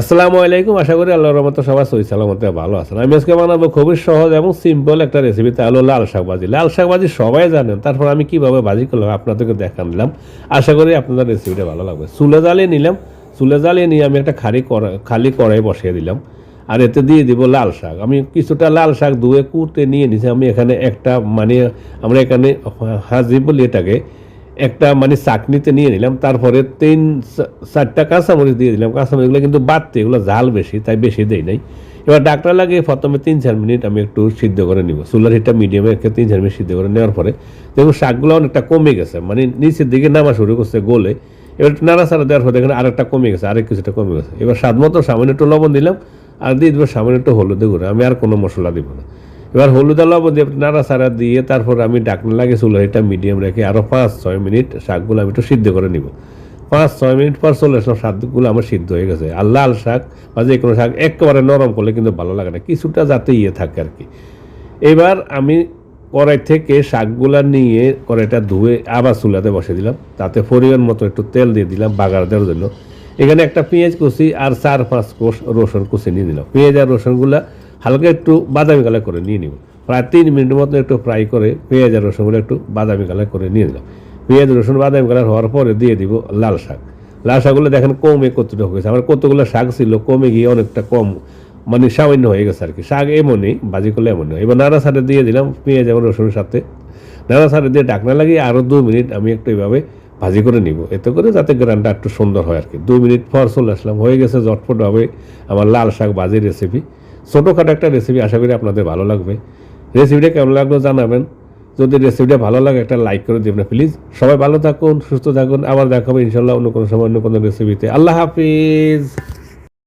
আসসালামু আলাইকুম, আশা করি আল্লাহর রহমত সবাই সই সালামতে ভালো আছেন। আমি আজকে বানাবো খুবই সহজ এবং সিম্পল একটা রেসিপি তা হলো লাল শাক ভাজি লাল শাক ভাজি সবাই জানেন, তারপর আমি কীভাবে ভাজি করলাম আপনাদেরকে দেখা নিলাম। আশা করি আপনাদের রেসিপিটা ভালো লাগবে। চুলে জ্বালিয়ে নিলাম। চুলে জ্বালিয়ে নিয়ে আমি একটা খালি খালি কড়াই বসিয়ে দিলাম। আর এতে দিয়ে দিব লাল শাক। আমি কিছুটা লাল শাক ধুয়ে কুটে নিয়ে নিছি। আমি এখানে একটা মানে আমরা এখানে হাজি বলি এটাকে একটা মানে চাকনিতে নিয়ে নিলাম, তারপরে তিন চারটা কাঁচামরিচ দিয়ে দিলাম। কাঁচামরিচগুলো কিন্তু বাড়তে, এগুলো ঝাল বেশি, তাই বেশি দেই নাই। এবার ডাকটা লাগিয়ে প্রথমে তিন চার মিনিট আমি একটু সিদ্ধ করে নিব। সোলার হিটটা মিডিয়ামে রেখে তিন চার মিনিট সিদ্ধ করে নেওয়ার পরে দেখুন শাকগুলো অনেকটা কমে গেছে মানে নিচের দিকে নামা শুরু করছে গোলে। এবার নাড়া নাড়াচাড়া দেওয়ার পরে দেখেন আরেকটা কমে গেছে, আরেক কিছুটা কমে গেছে। এবার স্বাদ মতো সামান্য একটু লবণ দিলাম, আর দিয়ে দেবো সামান্য একটু হলুদে গুঁড়ো। আমি আর কোনো মশলা দিব না। এবার হলুদ আর লবণ দিয়ে নাড়া সাড়া দিয়ে তারপর আমি ডাকনা লাগে চুলো এটা মিডিয়াম রেখে আরও পাঁচ, ছয় মিনিট শাকগুলো আমি একটু সিদ্ধ করে নিব। পাঁচ, ছয় মিনিট পর চলে আসলাম, শাকগুলো আমার সিদ্ধ হয়ে গেছে। আর লাল শাক বা যে কোনো শাক একেবারে নরম করলে কিন্তু ভালো লাগে না, কিছুটা যাতে ইয়ে থাকে আর কি। এবার আমি কড়াই থেকে শাকগুলা নিয়ে কড়াইটা ধুয়ে আবার চুলাতে বসে দিলাম। তাতে পরিমাণ মতো একটু তেল দিয়ে দিলাম বাগার দেওয়ার জন্য। এখানে একটা পেঁয়াজ কুচি আর চার, পাঁচ কোষ রসুন কুচি নিয়ে দিলাম পেঁয়াজ আর রসুনগুলা হালকা একটু বাদামি কালার করে নিয়ে নিব। প্রায় তিন মিনিট মতো একটু ফ্রাই করে পেঁয়াজ আর রসুনগুলো একটু বাদামি কালার করে নিয়ে নিলাম। পেঁয়াজ, রসুন বাদামি কালার হওয়ার পরে দিয়ে দিব লাল শাক। লাল শাকগুলো দেখেন কমে কতটা হয়েছে। আমার কতগুলো শাক ছিল, কমে গিয়ে অনেকটা কম মানে সামান্য হয়ে গেছে আর কি। শাক এমনই ভাজি করলে এমনই এবার নাড়া সারে দিয়ে দিলাম পেঁয়াজ এবং রসুনের সাথে। নাড়া সারে দিয়ে ডাকনা লাগিয়ে আরও দু মিনিট আমি একটু এইভাবে ভাজি করে নিব। এতে করে যাতে গ্রানটা একটু সুন্দর হয় আর কি। দু মিনিট পর চলে আসলাম। হয়ে গেছে হবে আমার লাল শাক ভাজির রেসিপি ছোটোখাটো একটা রেসিপি আশা করি আপনাদের ভালো লাগবে। রেসিপিটা কেমন লাগল জানাবেন। যদি রেসিপিটা ভালো লাগে একটা লাইক করে দেবেন প্লিজ সবাই ভালো থাকুন, সুস্থ থাকুন। আবার দেখাবো ইনশাল্লাহ অন্য কোনো সময়, অন্য কোনো রেসিপিতে আল্লাহ হাফিজ।